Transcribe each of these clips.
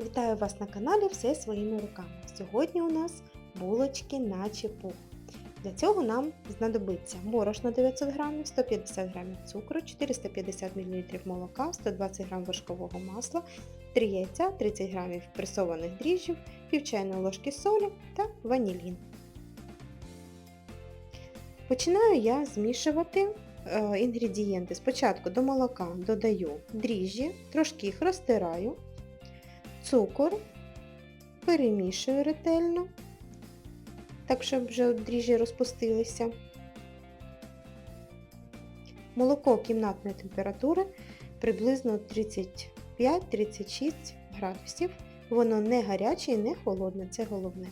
Вітаю вас на каналі Все своїми руками. Сьогодні у нас булочки наче пух. Для цього нам знадобиться борошно 900 г, 150 г цукру, 450 мл молока, 120 г вершкового масла, 3 яйця, 30 г пресованих дріжджів, пів чайної ложки солі та ванілін. Починаю я змішувати е, інгредієнти. Спочатку до молока додаю дріжджі, трошки їх розтираю, цукор, перемішую ретельно, так, щоб вже дріжджі розпустилися. Молоко кімнатної температури приблизно 35-36 градусів. Воно не гаряче і не холодне, це головне.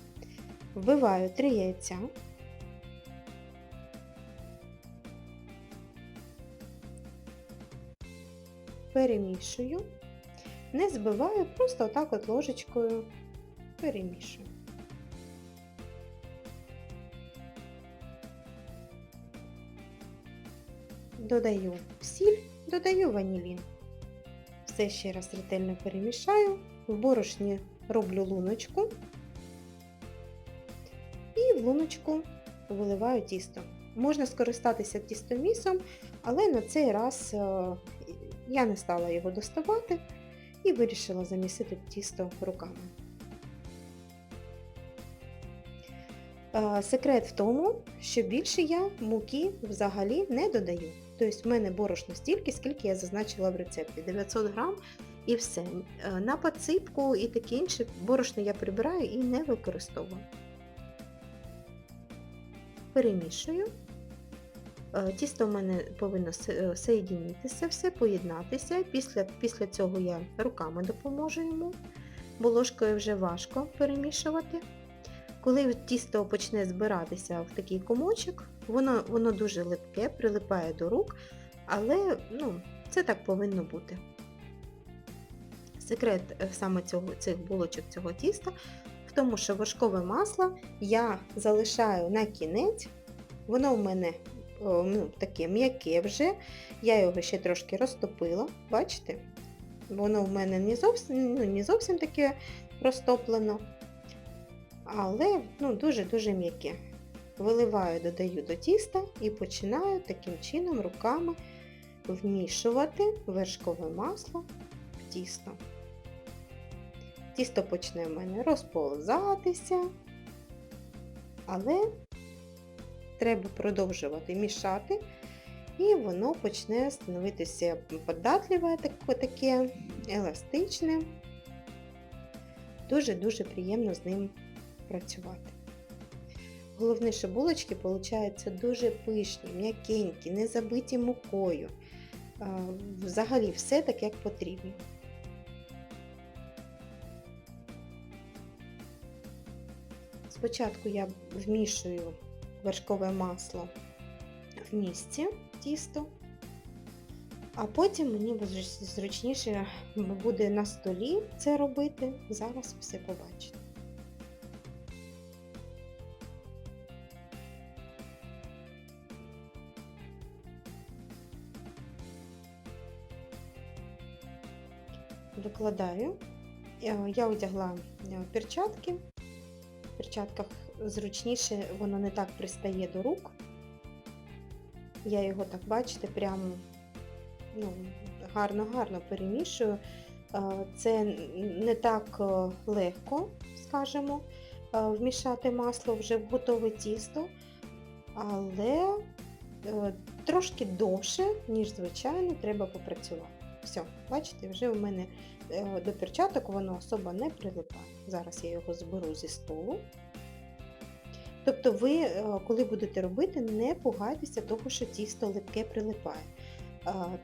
Вбиваю 3 яйця. Перемішую. Не збиваю, просто отак от ложечкою перемішую. Додаю сіль, додаю ванілін. Все ще раз ретельно перемішаю, в борошні роблю луночку і в луночку виливаю тісто. Можна скористатися тістомісом, але на цей раз я не стала його доставати і вирішила замісити тісто руками. Секрет в тому, що більше я муки взагалі не додаю. Тобто в мене борошно стільки, скільки я зазначила в рецепті 900 грам і все. На подсипку і таке інше борошно я прибираю і не використовую. Перемішую. Тісто в мене повинно соєдінитися, все поєднатися. Після після цього я руками допоможу йому, бо ложкою вже важко перемішувати. Коли тісто почне збиратися в такий комочок, воно воно дуже липке, прилипає до рук, але ну, це так повинно бути. Секрет саме цього, цих булочок цього тіста в тому, що вершкове масло я залишаю на кінець, воно в мене ну, таке м'яке вже, я його ще трошки розтопила, бачите? Воно в мене не зовсім ну, не зовсім таке розтоплено, але ну, дуже-дуже м'яке. Виливаю, додаю до тіста і починаю таким чином руками вмішувати вершкове масло в тісто. Тісто почне в мене розползатися, але треба продовжувати мішати, і воно почне становитися податливе, таке еластичне. Дуже-дуже приємно з ним працювати. Головне, що булочки получаються дуже пишні, м'якенькі, не забиті мукою. Взагалі все так, як потрібно. Спочатку я вмішую вершкове масло в місці тісто, а потім мені зручніше буде на столі це робити. Зараз все побачите. Викладаю, я одягла перчатки, в перчатках зручніше, воно не так пристає до рук. Я його так, бачите, прямо ну, гарно-гарно перемішую. Це не так легко, скажімо, вмішати масло вже в готове тісто, але трошки довше, ніж звичайно, треба попрацювати. Все, бачите, вже у мене до перчаток воно особо не прилипає. Зараз я його зберу зі столу. Тобто ви, коли будете робити, не пугайтеся того, що тісто липке прилипає.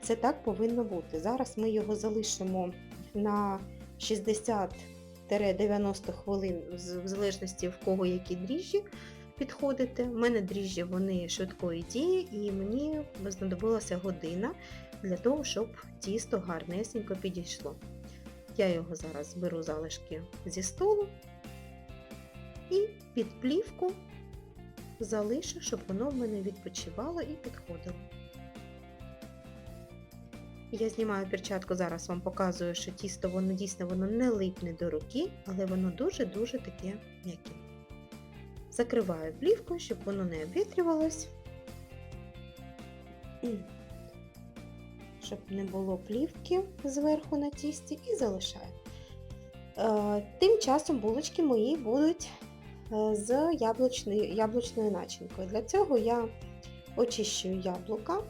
Це так повинно бути. Зараз ми його залишимо на 60-90 хвилин, в залежності в кого які дріжджі підходите. У мене дріжджі вони швидкої дії, і мені знадобилася година для того, щоб тісто гарнесенько підійшло. Я його зараз беру залишки зі столу і під плівку залишу, щоб воно в мене відпочивало і підходило. Я знімаю перчатку, зараз вам показую, що тісто воно дійсно воно не липне до руки, але воно дуже-дуже таке м'яке. Закриваю плівкою, щоб воно не обвітрювалось. Щоб не було плівки зверху на тісті і залишаю. Е, Тим часом булочки мої будуть з яблучною, яблучною начинкою. Для цього я очищую яблука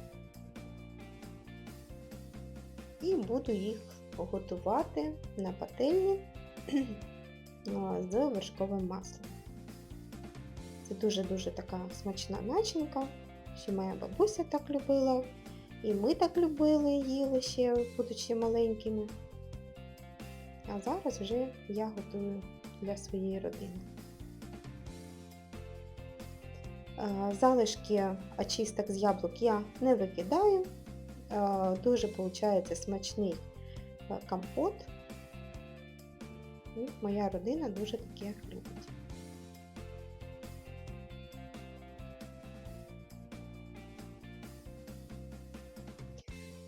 і буду їх готувати на пательні з вершковим маслом. Це дуже-дуже така смачна начинка, що моя бабуся так любила, і ми так любили їли ще, будучи маленькими. А зараз вже я готую для своєї родини. Залишки очисток з яблук я не викидаю. Е, Дуже виходить смачний е, компот. Моя родина дуже таке любить.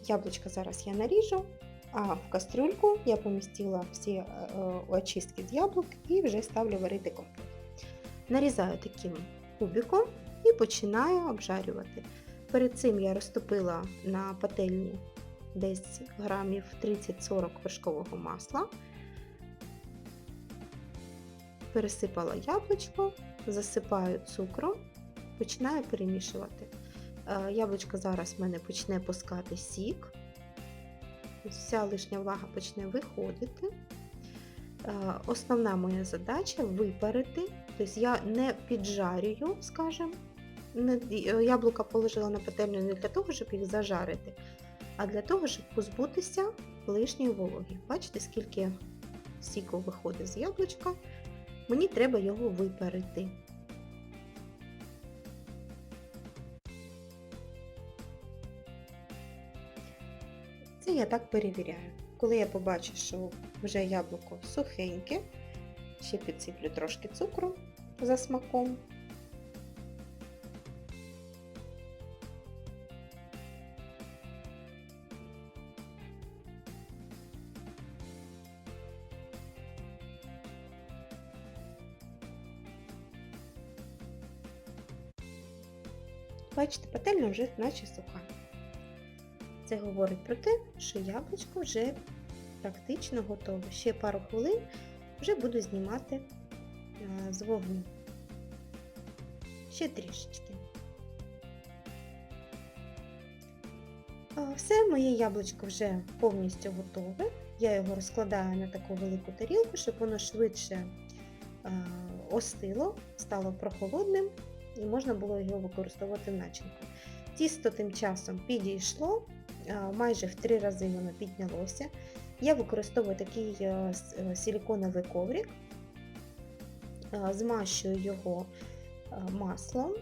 Яблучко зараз я наріжу, а в кастрюльку я помістила всі е, очистки з яблук і вже ставлю варити компот. Нарізаю таким кубиком і починаю обжарювати. Перед цим я розтопила на пательні десь грамів 30-40 вершкового масла, пересипала яблучко, засипаю цукром, починаю перемішувати. Е, Яблучко зараз в мене почне пускати сік, вся лишня влага почне виходити. Е, Основна моя задача випарити, тобто я не піджарюю, скажімо, яблука положила на пательню не для того, щоб їх зажарити, а для того, щоб позбутися лишньої вологи. Бачите, скільки сіку виходить з яблучка, мені треба його випарити. Це я так перевіряю. Коли я побачу, що вже яблуко сухеньке, ще підсиплю трошки цукру за смаком. Бачите, пательня вже наче суха. Це говорить про те, що яблучко вже практично готове. Ще пару хвилин вже буду знімати е, з вогню. Ще трішечки. Все, моє яблучко вже повністю готове. Я його розкладаю на таку велику тарілку, щоб воно швидше е, остило, стало прохолодним і можна було його використовувати начинку. Тісто тим часом підійшло, майже в три рази воно піднялося. Я використовую такий е, е, силіконовий коврик, змащую його е, маслом.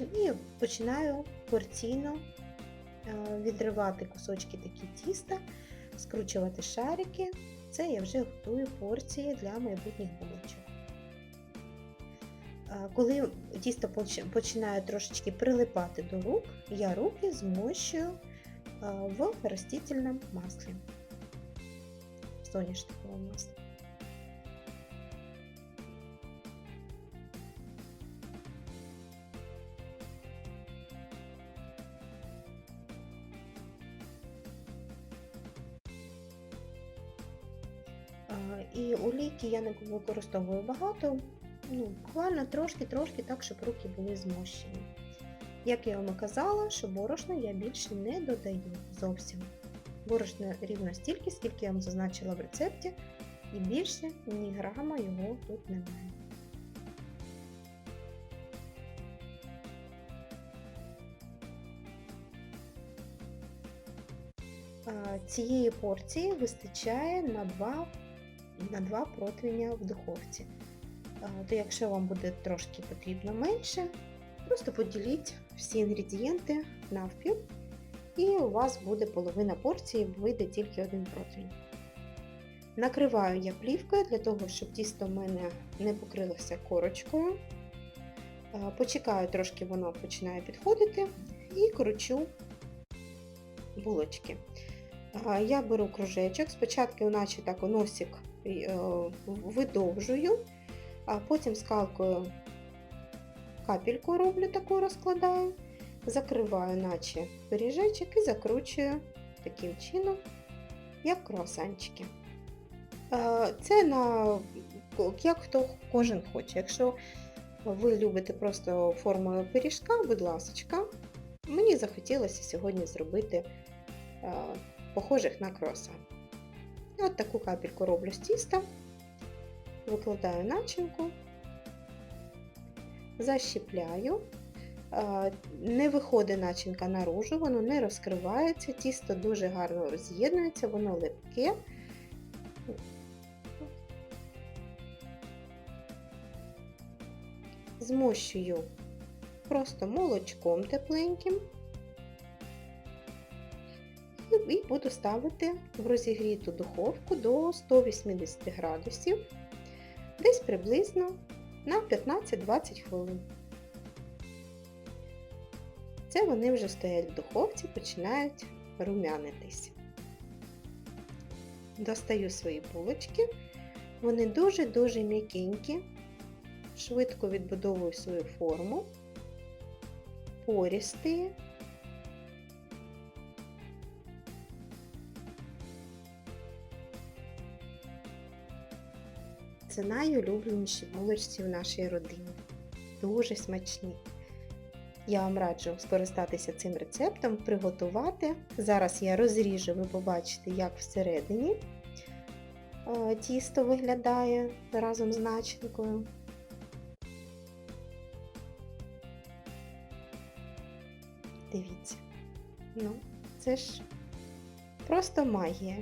І починаю порційно е, відривати кусочки такі тіста, скручувати шарики. Це я вже готую порції для майбутніх булочок. Коли тісто поч- починає трошечки прилипати до рук, я руки змощую в растительному маслі. Соняшниковому маслі. І олійки я не використовую багато, ну, буквально трошки-трошки так, щоб руки були змощені. Як я вам казала, що борошна я більше не додаю зовсім. Борошна рівно стільки, скільки я вам зазначила в рецепті, і більше ні грама його тут немає. Цієї порції вистачає на 2, на 2 противня в духовці. То якщо вам буде трошки потрібно менше, просто поділіть всі інгредієнти навпіл, і у вас буде половина порції, вийде тільки один противень. Накриваю я плівкою для того, щоб тісто в мене не покрилося корочкою. Почекаю трошки, воно починає підходити і кручу булочки. Я беру кружечок, спочатку наче так носик видовжую, а потім скалкою капельку роблю, таку розкладаю, закриваю, наче пиріжечок і закручую таким чином, як круасанчики. Е, Це на як хто кожен хоче. Якщо ви любите просто форму пиріжка, будь ласка, мені захотілося сьогодні зробити е, похожих на круасан. От таку капельку роблю з тіста, викладаю начинку, защіпляю. Не виходить начинка наружу, воно не розкривається, тісто дуже гарно роз'єднується, воно липке. Змощую просто молочком тепленьким і- буду ставити в розігріту духовку до 180 градусів, десь приблизно на 15-20 хвилин. Це вони вже стоять в духовці, починають румянитись. Достаю свої булочки, вони дуже-дуже м'якенькі, швидко відбудовую свою форму, порісти. Це найулюбленіші булочці в нашій родині. Дуже смачні. Я вам раджу скористатися цим рецептом, приготувати. Зараз я розріжу, ви побачите, як всередині е, тісто виглядає разом з начинкою. Дивіться. Ну, це ж просто магія.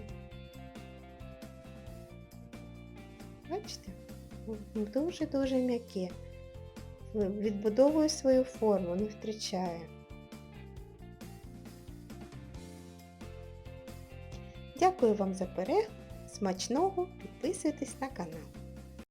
Бачите? Дуже-дуже м'яке. Відбудовує свою форму, не втрачає. Дякую вам за перегляд. Смачного! Підписуйтесь на канал.